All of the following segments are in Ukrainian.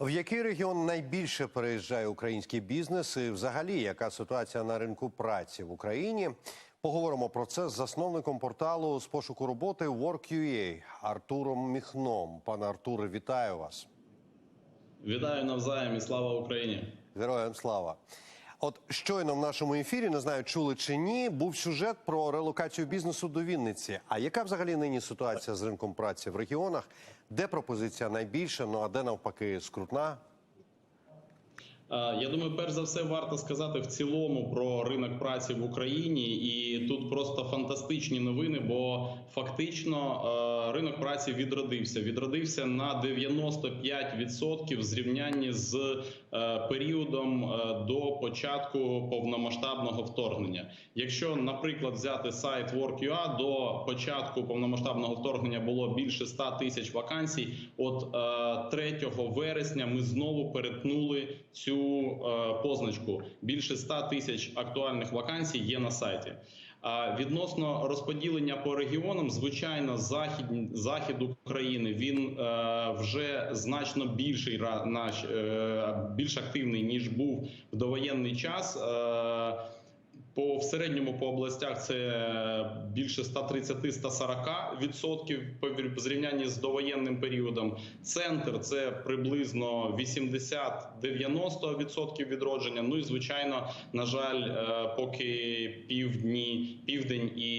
В який регіон найбільше переїжджає український бізнес і взагалі яка ситуація на ринку праці в Україні? Поговоримо про це з засновником порталу з пошуку роботи Work.ua Артуром Міхном. Пане Артуре, вітаю вас. Вітаю навзаєм і слава Україні. Героям слава. От щойно в нашому ефірі, не знаю, чули чи ні, був сюжет про релокацію бізнесу до Вінниці. А яка взагалі нині ситуація з ринком праці в регіонах? Де пропозиція найбільша? Ну а де навпаки скрутна? Е, Я думаю, перш за все варто сказати в цілому про ринок праці в Україні, і тут просто фантастичні новини, бо фактично е, ринок праці відродився. Відродився на 95% в зрівнянні з е, періодом до початку повномасштабного вторгнення. Якщо, наприклад, взяти сайт Work.ua, до початку повномасштабного вторгнення було більше 100 тисяч вакансій. От е, 3 вересня ми знову перетнули цю е, позначку. Більше 100 тисяч актуальних вакансій є на сайті. Відносно розподілення по регіонам, звичайно, захід захід України він е, вже значно більший е, більш активний ніж був в довоєнний час. Е, по в середньому по областях це більше 130-140 відсотків по зрівнянні з довоєнним періодом. Центр це приблизно 80-90 відсотків відродження. Ну і звичайно, на жаль, е, поки півдні, південь і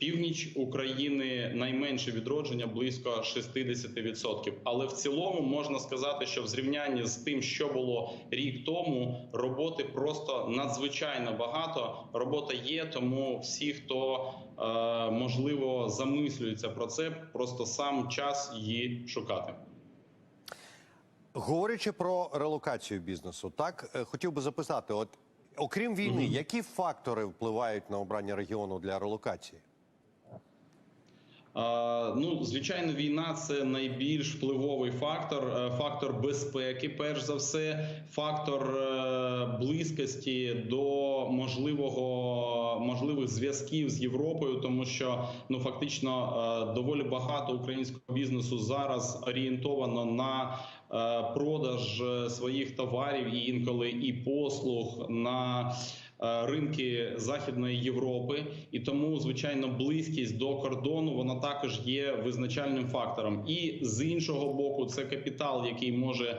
північ України найменше відродження близько 60%. Але в цілому можна сказати, що в зрівнянні з тим, що було рік тому, роботи просто надзвичайно багато. Робота є, тому всі, хто е, можливо замислюється про це, просто сам час її шукати. Говорячи про релокацію бізнесу, так е, хотів би записати: от окрім війни, які фактори впливають на обрання регіону для релокації? Ну, звичайно, війна це найбільш впливовий фактор, е, фактор безпеки, перш за все, фактор е, близькості до можливого можливих зв'язків з Європою, тому що ну фактично е, доволі багато українського бізнесу зараз орієнтовано на продаж своїх товарів і інколи і послуг на ринки Західної Європи, і тому звичайно близькість до кордону вона також є визначальним фактором. І з іншого боку, це капітал, який може е,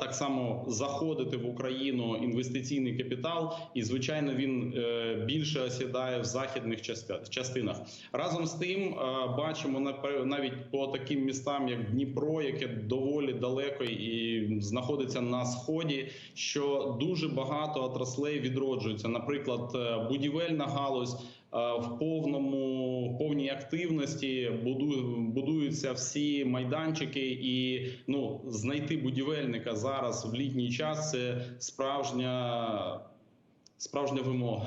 так само заходити в Україну. Інвестиційний капітал, і звичайно він е, більше осідає в західних частинах. Разом з тим е, бачимо навіть по таким містам, як Дніпро, яке доволі далеко і знаходиться на сході, що дуже багато отраслей відроджуються. Наприклад, е, будівельна галузь. е, В повному в повній активності будуються всі майданчики, і ну знайти будівельника зараз в літній час це справжня справжня вимога.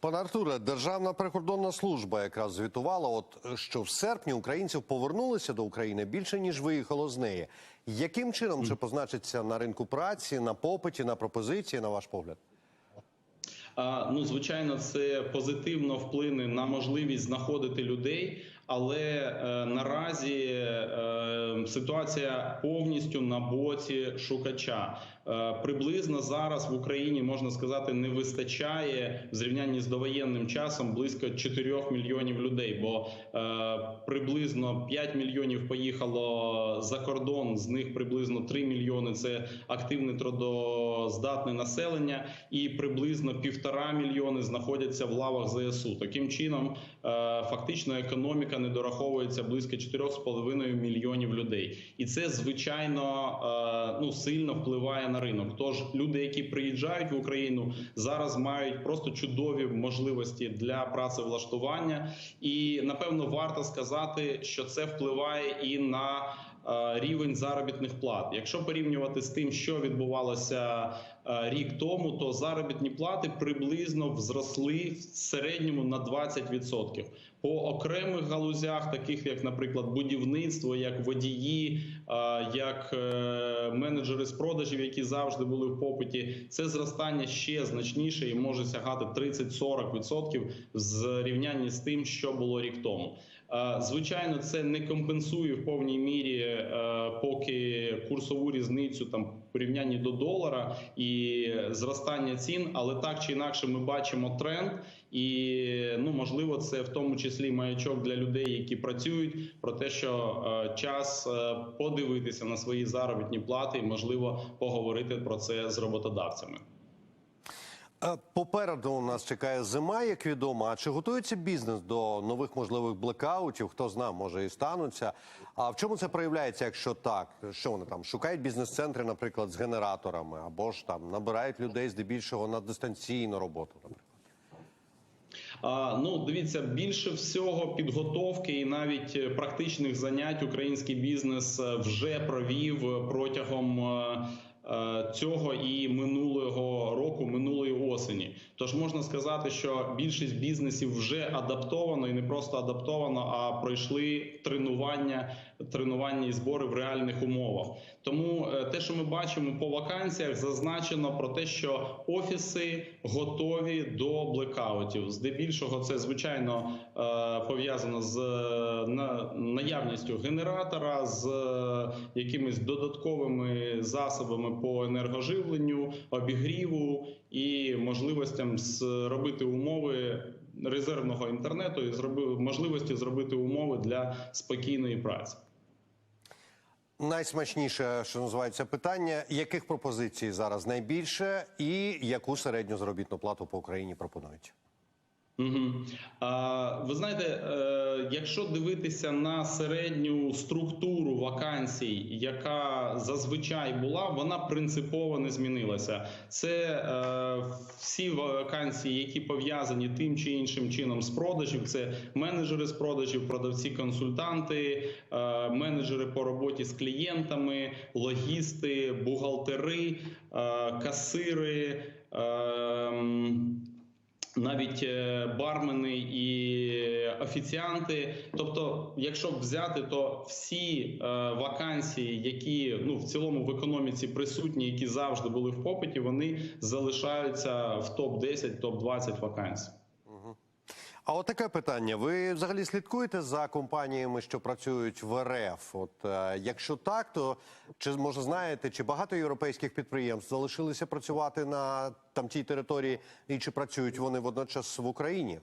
Пане Артуре, Державна прикордонна служба якраз звітувала, от що в серпні українців повернулися до України більше ніж виїхало з неї. Яким чином це позначиться на ринку праці, на попиті, на пропозиції, на ваш погляд? А, Ну, звичайно, це позитивно вплине на можливість знаходити людей, але е, наразі е, ситуація повністю на боці шукача. Е, приблизно зараз в Україні можна сказати не вистачає в зрівнянні з довоєнним часом близько 4 мільйонів людей, бо е, приблизно 5 мільйонів поїхало за кордон. З них приблизно 3 мільйони це активне трудоздатне населення, і приблизно півтора мільйони знаходяться в лавах ЗСУ. Таким чином, е, фактично, економіка не дораховується близько 4,5 мільйонів людей, і це звичайно ну сильно впливає на ринок. Тож люди, які приїжджають в Україну, зараз мають просто чудові можливості для працевлаштування, і напевно варто сказати, що це впливає і на е, рівень заробітних плат. Якщо порівнювати з тим, що відбувалося е, рік тому, то заробітні плати приблизно зросли в середньому на 20%. По окремих галузях, таких як, наприклад, будівництво, як водії, як е, менеджери з продажів, які завжди були в попиті, це зростання ще значніше і може сягати 30-40% в зрівнянні з тим, що було рік тому. Звичайно, це не компенсує в повній мірі е, поки курсову різницю там порівнянні до долара і зростання цін, але так чи інакше ми бачимо тренд, і ну можливо, це в тому числі маячок для людей, які працюють, про те, що е, час е, подивитися на свої заробітні плати, і можливо поговорити про це з роботодавцями. Е, Попереду у нас чекає зима, як відомо. А чи готується бізнес до нових можливих блекаутів? Хто знає, може і стануться. А в чому це проявляється, якщо так? Що вони там шукають бізнес-центри, наприклад, з генераторами, або ж там набирають людей здебільшого на дистанційну роботу? Наприклад? Ну, дивіться, більше всього підготовки і навіть е, практичних занять український бізнес е, вже провів протягом е, цього і минулого року, минулої осені. Тож можна сказати, що більшість бізнесів вже адаптовано і не просто адаптовано, а пройшли тренування, тренування і збори в реальних умовах. Тому е, те, що ми бачимо по вакансіях, зазначено про те, що офіси готові до блекаутів. Здебільшого це звичайно е, пов'язано з е, наявністю генератора, з якимись додатковими засобами по енергоживленню, обігріву і можливостям зробити умови. Резервного інтернету і зроби можливості зробити умови для спокійної праці. Найсмачніше, що називається питання: яких пропозицій зараз найбільше, і яку середню заробітну плату по Україні пропонують? Угу. А, ви знаєте, е, якщо дивитися на середню структуру вакансій, яка зазвичай була, вона принципово не змінилася. Це е, всі вакансії, які пов'язані тим чи іншим чином з продажів. Це менеджери з продажів, продавці, консультанти, е, менеджери по роботі з клієнтами, логісти, бухгалтери, касири. Навіть е, бармени і офіціанти. Тобто, якщо взяти, то всі е, вакансії, які ну в цілому в економіці присутні, які завжди були в попиті, вони залишаються в топ 10 топ 20 вакансій. А от таке питання: ви взагалі слідкуєте за компаніями, що працюють в РФ? От е, якщо так, то чи може знаєте, чи багато європейських підприємств залишилися працювати на там тій території, і чи працюють вони водночас в Україні?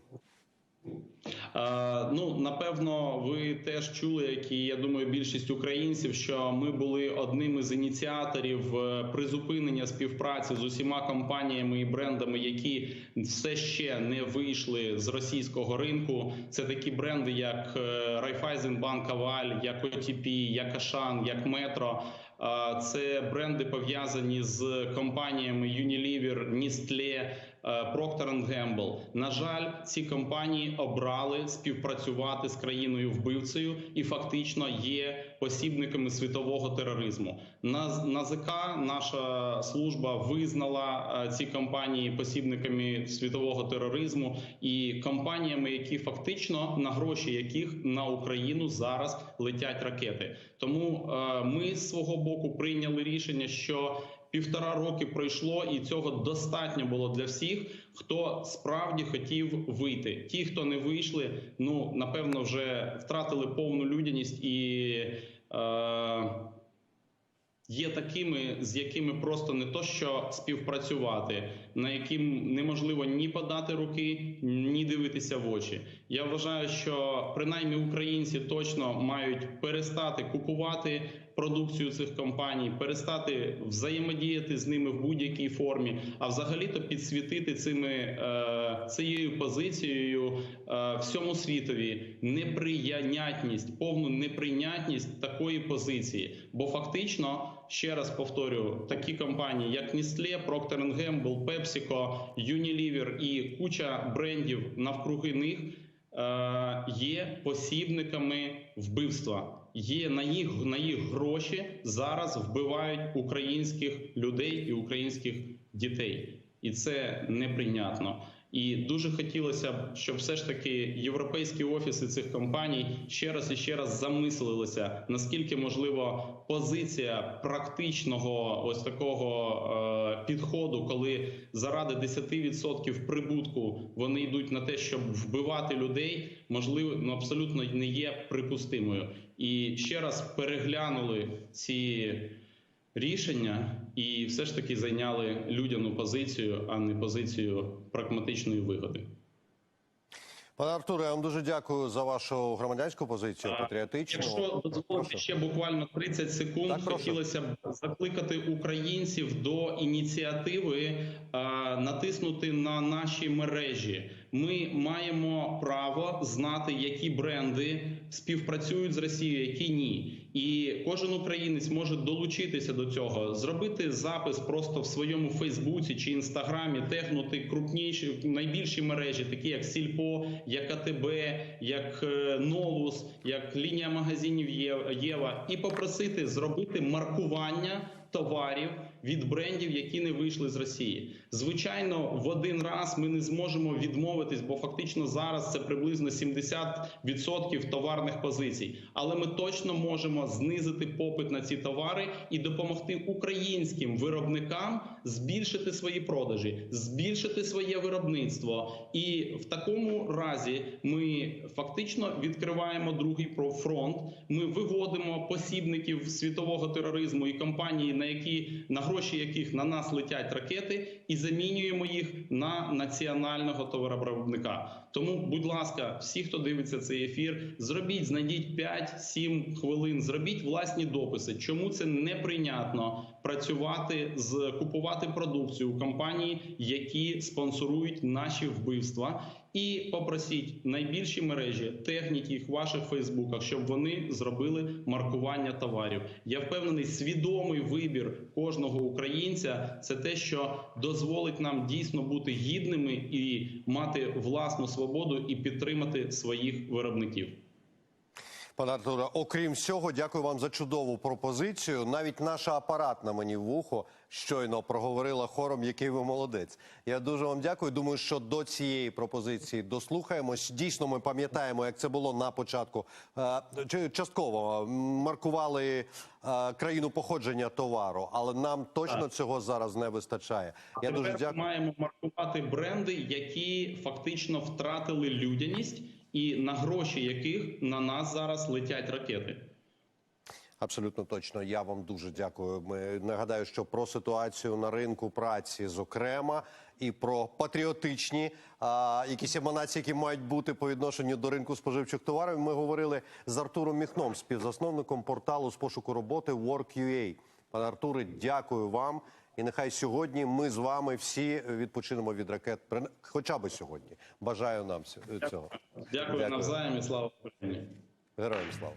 Е, ну напевно, ви теж чули, як і я думаю, більшість українців, що ми були одним із ініціаторів е, призупинення співпраці з усіма компаніями і брендами, які все ще не вийшли з російського ринку. Це такі бренди, як е, Райфайзенбанк Аваль, як OTP, як Ашан, як Метро. Е, Це бренди пов'язані з компаніями Unilever, Nestlé, е, Procter Gamble. На жаль, ці компанії обрали співпрацювати з країною вбивцею і фактично є посібниками світового тероризму. На НАЗК наша служба визнала е, ці компанії посібниками світового тероризму і компаніями, які фактично на гроші яких на Україну зараз летять ракети. Тому е, ми з свого боку прийняли рішення, що півтора роки пройшло, і цього достатньо було для всіх, хто справді хотів вийти. Ті, хто не вийшли, ну напевно, вже втратили повну людяність і. Е, Є такими, з якими просто не то що співпрацювати, на яким неможливо ні подати руки, ні дивитися в очі. Я вважаю, що принаймні українці точно мають перестати купувати продукцію цих компаній, перестати взаємодіяти з ними в будь-якій формі, а взагалі-то підсвітити цими е, цією позицією е, всьому світові неприйнятність, повну неприйнятність такої позиції. Бо фактично, ще раз повторю, такі компанії, як Nestlé, Procter Gamble, PepsiCo, Unilever і куча брендів навкруги них е, є посібниками вбивства. Є на їх на їх гроші зараз вбивають українських людей і українських дітей, і це неприйнятно. І дуже хотілося б, щоб все ж таки європейські офіси цих компаній ще раз і ще раз замислилися, наскільки можливо позиція практичного ось такого е, підходу, коли заради 10% прибутку вони йдуть на те, щоб вбивати людей, можливо, ну абсолютно не є припустимою. І ще раз переглянули ці рішення і все ж таки зайняли людяну позицію, а не позицію прагматичної вигоди. Пане Артуре, я вам дуже дякую за вашу громадянську позицію, патріотичну. Якщо дозволите Прошу. ще буквально 30 секунд, Так, хотілося б закликати українців до ініціативи а, натиснути на наші мережі. Ми маємо право знати, які бренди співпрацюють з Росією, які ні. І кожен українець може долучитися до цього, зробити запис просто в своєму Фейсбуці чи інстаграмі, тегнути крупніші найбільші мережі, такі як Сільпо, як АТБ, як е, Новус, як лінія магазинів Єва, і попросити зробити маркування товарів від брендів, які не вийшли з Росії. Звичайно, в один раз ми не зможемо відмовитись, бо фактично зараз це приблизно 70% товарних позицій. Але ми точно можемо знизити попит на ці товари і допомогти українським виробникам збільшити свої продажі, збільшити своє виробництво. І в такому разі ми фактично відкриваємо другий про- фронт. Ми виводимо посібників світового тероризму і компанії, на які на гроші яких на нас летять ракети, і замінюємо їх на національного товаровиробника. Тому, будь ласка, всі, хто дивиться цей ефір, зробіть, знайдіть 5-7 хвилин, зробіть власні дописи. Чому це неприйнятно працювати з купувати продукцію у компанії, які спонсорують наші вбивства, і попросіть найбільші мережі, техніки в ваших фейсбуках, щоб вони зробили маркування товарів. Я впевнений, свідомий вибір кожного українця це те, що дозволить нам дійсно бути гідними і мати власну свободу і підтримати своїх виробників. Пане Артуре, окрім всього, дякую вам за чудову пропозицію. Навіть наша апаратна мені в вухо щойно проговорила хором, який ви молодець. Я дуже вам дякую. Думаю, що до цієї пропозиції дослухаємось. Дійсно, ми пам'ятаємо, як це було на початку. Е, Частково маркували е, країну походження товару, але нам точно Так. цього зараз не вистачає. Я дуже дякую. маємо маркувати бренди, які фактично втратили людяність, і на гроші яких на нас зараз летять ракети. Абсолютно точно. Я вам дуже дякую. Ми нагадаю, що про ситуацію на ринку праці, зокрема, і про патріотичні а, якісь еманації, які мають бути по відношенню до ринку споживчих товарів. Ми говорили з Артуром Міхном, співзасновником порталу з пошуку роботи Work.ua. Пане Артуре, дякую вам. І нехай сьогодні ми з вами всі відпочинемо від ракет, хоча б сьогодні. Бажаю нам ць- цього. Дякую, Дякую. навзаєм і слава Україні. Героям слава.